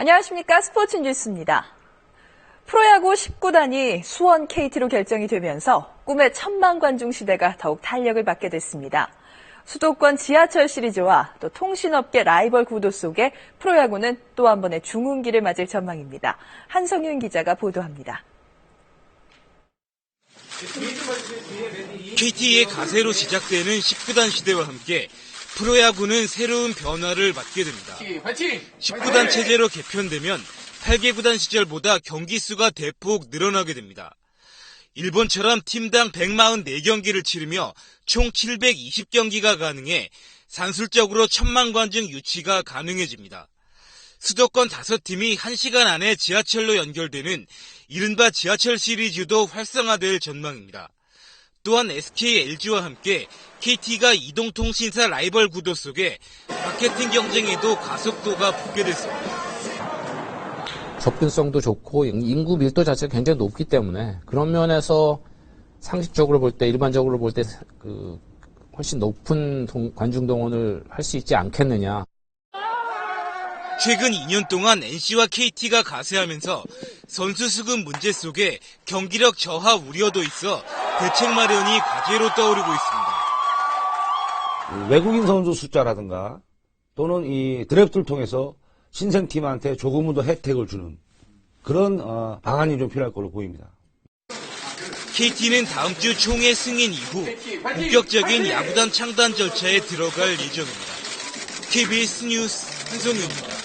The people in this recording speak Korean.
안녕하십니까. 스포츠 뉴스입니다. 프로야구 19단이 수원 KT로 결정이 되면서 꿈의 천만 관중 시대가 더욱 탄력을 받게 됐습니다. 수도권 지하철 시리즈와 또 통신업계 라이벌 구도 속에 프로야구는 또 한 번의 중흥기를 맞을 전망입니다. 한성윤 기자가 보도합니다. KT의 가세로 시작되는 19단 시대와 함께 프로야구는 새로운 변화를 맞게 됩니다. 19단 체제로 개편되면 8개 구단 시절보다 경기 수가 대폭 늘어나게 됩니다. 일본처럼 팀당 144경기를 치르며 총 720경기가 가능해 산술적으로 천만 관중 유치가 가능해집니다. 수도권 5팀이 1시간 안에 지하철로 연결되는 이른바 지하철 시리즈도 활성화될 전망입니다. 또한 SK, LG와 함께 KT가 이동통신사 라이벌 구도 속에 마케팅 경쟁에도 가속도가 붙게 됐습니다. 접근성도 좋고 인구 밀도 자체가 굉장히 높기 때문에 그런 면에서 상식적으로 볼 때 일반적으로 볼 때 그 훨씬 높은 동- 관중 동원을 할 수 있지 않겠느냐. 최근 2년 동안 NC와 KT가 가세하면서 선수 수급 문제 속에 경기력 저하 우려도 있어 대책 마련이 과제로 떠오르고 있습니다. 외국인 선수 숫자라든가 또는 이 드래프트를 통해서 신생팀한테 조금은 더 혜택을 주는 그런 어, 방안이 좀 필요할 걸로 보입니다. KT는 다음 주 총회 승인 이후 본격적인 야구단 창단 절차에 들어갈 예정입니다. KBS 뉴스 한성윤입니다.